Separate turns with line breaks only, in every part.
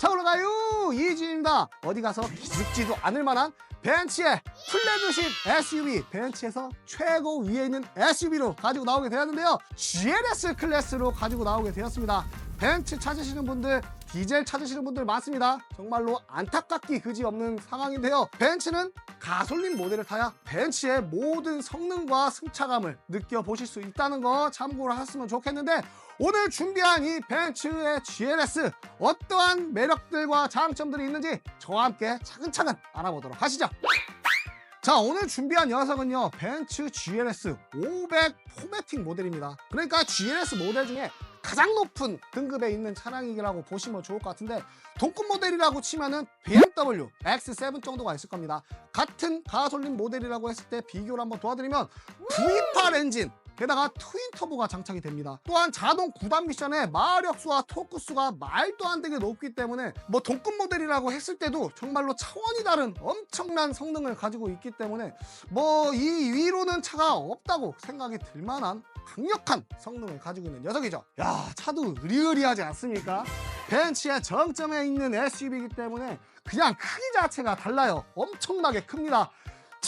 자 올라가요. 이지입니다. 어디 가서 기죽지도 않을 만한 벤츠의 플래그십 SUV 벤츠에서 최고 위에 있는 SUV로 가지고 나오게 되었는데요. GLS 클래스로 가지고 나오게 되었습니다. 벤츠 찾으시는 분들 디젤 찾으시는 분들 많습니다. 정말로 안타깝기 그지없는 상황인데요. 벤츠는 가솔린 모델을 타야 벤츠의 모든 성능과 승차감을 느껴보실 수 있다는 거 참고를 하셨으면 좋겠는데 오늘 준비한 이 벤츠의 GLS 어떠한 매력들과 장점들이 있는지 저와 함께 차근차근 알아보도록 하시죠. 자 오늘 준비한 녀석은요. 벤츠 GLS 500 포매팅 모델입니다. 그러니까 GLS 모델 중에 가장 높은 등급에 있는 차량이라고 보시면 좋을 것 같은데 동급 모델이라고 치면은 BMW X7 정도가 있을 겁니다. 같은 가솔린 모델이라고 했을 때 비교를 한번 도와드리면 V8 엔진 게다가 트윈 터보가 장착이 됩니다. 또한 자동 9단 미션의 마력수와 토크수가 말도 안 되게 높기 때문에 뭐 동급 모델이라고 했을 때도 정말로 차원이 다른 엄청난 성능을 가지고 있기 때문에 뭐 이 위로는 차가 없다고 생각이 들 만한 강력한 성능을 가지고 있는 녀석이죠. 야, 차도 으리으리하지 않습니까? 벤츠의 정점에 있는 SUV이기 때문에 그냥 크기 자체가 달라요. 엄청나게 큽니다.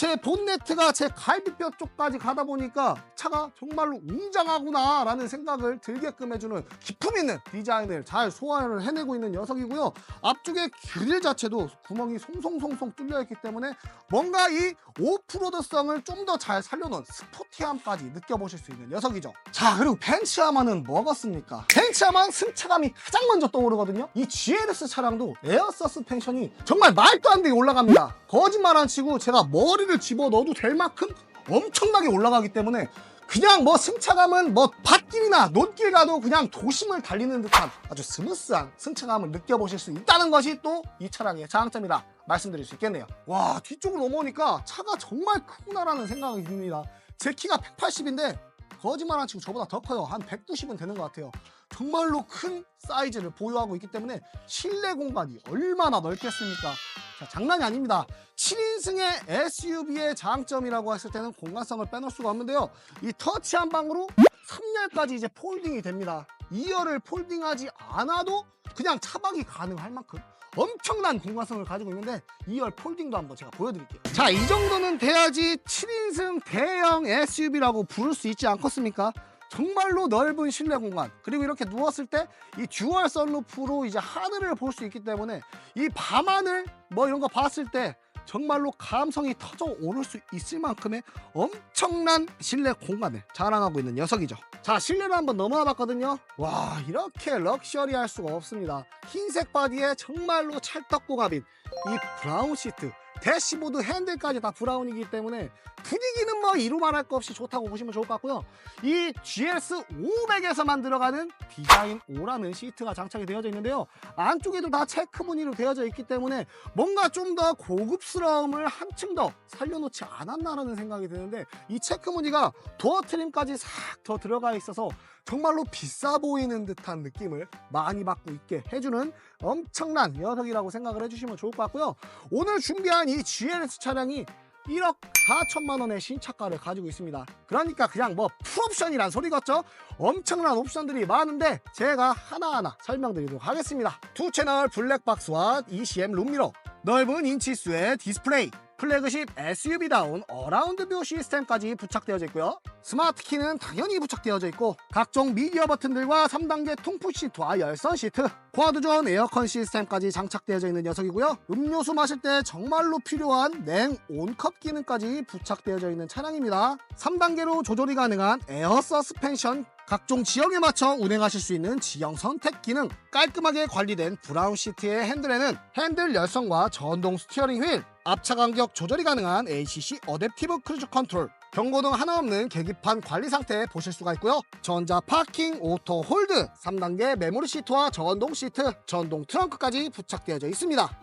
제 본네트가 제 갈비뼈 쪽까지 가다 보니까 차가 정말로 웅장하구나 라는 생각을 들게끔 해주는 기품 있는 디자인을 잘 소화를 해내고 있는 녀석이고요. 앞쪽에 그릴 자체도 구멍이 송송송송 뚫려 있기 때문에 뭔가 이 오프로드성을 좀 더 잘 살려놓은 스포티함까지 느껴보실 수 있는 녀석이죠. 자 그리고 벤츠하만은 뭐겠습니까? 벤츠하만 승차감이 가장 먼저 떠오르거든요. 이 GLS 차량도 에어 서스펜션이 정말 말도 안 되게 올라갑니다. 거짓말 안 치고 제가 머리를 집어 넣어도 될 만큼 엄청나게 올라가기 때문에 그냥 뭐 승차감은 뭐 밭길이나 논길 가도 그냥 도심을 달리는 듯한 아주 스무스한 승차감을 느껴보실 수 있다는 것이 또 이 차량의 장점이다 말씀드릴 수 있겠네요. 와 뒤쪽으로 넘어오니까 차가 정말 크구나라는 생각이 듭니다. 제 키가 180인데 거짓말 안 치고 저보다 더 커요. 한 190은 되는 것 같아요. 정말로 큰 사이즈를 보유하고 있기 때문에 실내 공간이 얼마나 넓겠습니까 자, 장난이 아닙니다 7인승의 SUV의 장점이라고 했을 때는 공간성을 빼놓을 수가 없는데요. 이 터치 한 방으로 3열까지 이제 폴딩이 됩니다. 2열을 폴딩하지 않아도 그냥 차박이 가능할 만큼 엄청난 공간성을 가지고 있는데 2열 폴딩도 한번 제가 보여드릴게요. 자, 이 정도는 돼야지 7인승 대형 SUV라고 부를 수 있지 않겠습니까? 정말로 넓은 실내 공간 그리고 이렇게 누웠을 때 이 듀얼 썬루프로 이제 하늘을 볼 수 있기 때문에 이 밤하늘 뭐 이런 거 봤을 때 정말로 감성이 터져 오를 수 있을 만큼의 엄청난 실내 공간을 자랑하고 있는 녀석이죠. 자, 실내로 한번 넘어와 봤거든요. 와, 이렇게 럭셔리할 수가 없습니다. 흰색 바디에 정말로 찰떡궁합인 이 브라운 시트. 대시보드 핸들까지 다 브라운이기 때문에 분위기는 뭐 이루 말할 것 없이 좋다고 보시면 좋을 것 같고요. 이 GS 500에서만 들어가는 디자인 O라는 시트가 장착이 되어져 있는데요. 안쪽에도 다 체크 무늬로 되어져 있기 때문에 뭔가 좀 더 고급스러움을 한층 더 살려놓지 않았나라는 생각이 드는데 이 체크 무늬가 도어 트림까지 싹 더 들어가 있어서 정말로 비싸 보이는 듯한 느낌을 많이 받고 있게 해주는 엄청난 녀석이라고 생각을 해주시면 좋을 것 같고요. 오늘 준비한 이 GLS 차량이 1억 4천만 원의 신차가를 가지고 있습니다. 그러니까 그냥 뭐 풀옵션이란 소리겠죠? 엄청난 옵션들이 많은데 제가 하나하나 설명드리도록 하겠습니다. 두 채널 블랙박스와 ECM 룸미러, 넓은 인치수의 디스플레이, 플래그십 SUV다운 어라운드 뷰 시스템까지 부착되어져 있고요. 스마트 키는 당연히 부착되어져 있고 각종 미디어 버튼들과 3단계 통풍 시트와 열선 시트, 고화도전 에어컨 시스템까지 장착되어져 있는 녀석이고요. 음료수 마실 때 정말로 필요한 냉 온컵 기능까지 부착되어져 있는 차량입니다. 3단계로 조절이 가능한 에어 서스펜션 각종 지역에 맞춰 운행하실 수 있는 지형 선택 기능 깔끔하게 관리된 브라운 시트의 핸들에는 핸들 열선과 전동 스티어링 휠 앞차 간격 조절이 가능한 ACC 어댑티브 크루즈 컨트롤 경고등 하나 없는 계기판 관리 상태 보실 수가 있고요. 전자 파킹 오토 홀드 3단계 메모리 시트와 전동 시트 전동 트렁크까지 부착되어져 있습니다.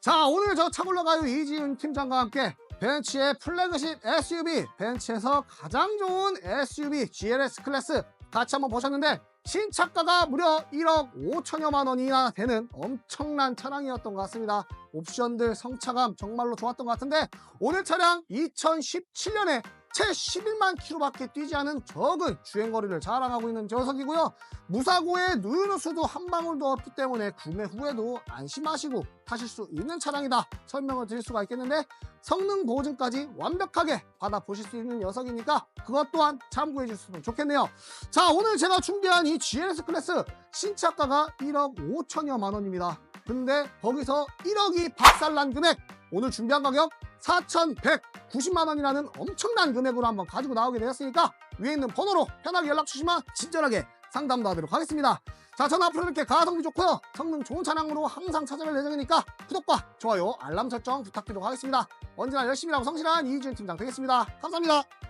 자 오늘 저 차골러가요 이지훈 팀장과 함께 벤츠의 플래그십 SUV 벤츠에서 가장 좋은 SUV GLS 클래스 같이 한번 보셨는데 신차가가 무려 1억 5천여만 원이나 되는 엄청난 차량이었던 것 같습니다. 옵션들 성차감 정말로 좋았던 것 같은데 오늘 차량 2017년에 채 11만 킬로밖에 뛰지 않은 적은 주행거리를 자랑하고 있는 녀석이고요. 무사고의 누유누수도 한 방울도 없기 때문에 구매 후에도 안심하시고 타실 수 있는 차량이다 설명을 드릴 수가 있겠는데 성능 보증까지 완벽하게 받아보실 수 있는 녀석이니까 그것 또한 참고해 주셨으면 좋겠네요. 자 오늘 제가 준비한 이 GLS 클래스 신차가가 1억 5천여만 원입니다. 근데 거기서 1억이 박살난 금액 오늘 준비한 가격 4,190만 원이라는 엄청난 금액으로 한번 가지고 나오게 되었으니까 위에 있는 번호로 편하게 연락 주시면 친절하게 상담도 하도록 하겠습니다. 자, 저는 앞으로 이렇게 가성비 좋고요. 성능 좋은 차량으로 항상 찾아뵐 예정이니까 구독과 좋아요, 알람 설정 부탁드리도록 하겠습니다. 언제나 열심히 하고 성실한 이지은 팀장 되겠습니다. 감사합니다.